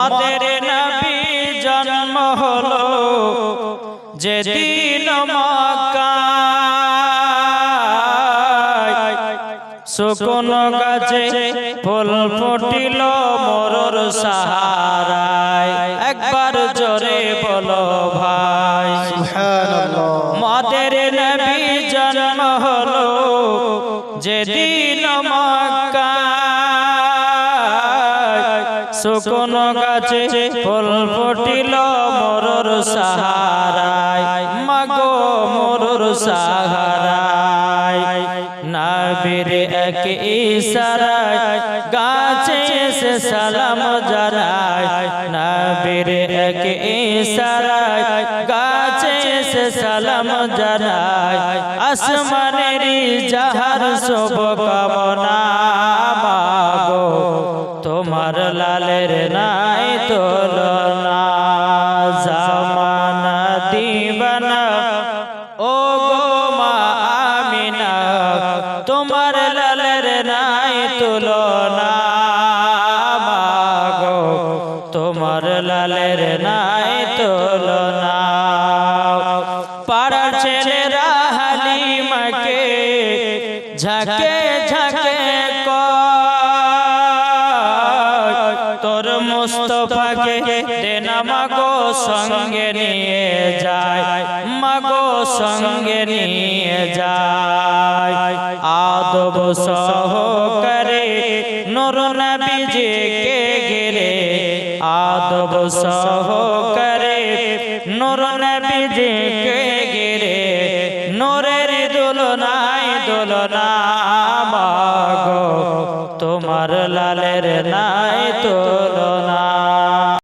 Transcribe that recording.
আমাদের নবী জন্ম হলো যেদিন শুকন গাছে ফুল ফুটিল মরর সাহারায়। একবার জোরে বলো ভাই। সুবহানাল্লাহ। মাদের নবী জন্ম হলো যেদিন মক্কায় শুকন গাছে ফুল ফুটিল মরর সাহারায়। মাগো মরর সাহারায়। নাবির এক ইশারায় গাছে এসে সালাম জানায়। নাবির এক ইশারায় গাছে এসে সালাম জানায়। আসমানের যাহার শুভ কামনা দিবানা ও গো মা আমিনা, তোমার লালের নাই তুলনা। মাগো তোমার লালের নাই তুলনা। পাড়ার ছেলেরা হালিমাকে, ঝাঁকে ঝাঁকে মুস্তফাকে দেনা মাগো সঙ্গে নিয়ে যায়, মাগো সঙ্গে নিয়ে যায়। আদব সহকারে নর নবীজিকে ঘিরে, আদব সহকারে নর নবীজিকে ঘিরে, নোরের দোলনায় দোলনা তোমার লালের নাই তুলনা।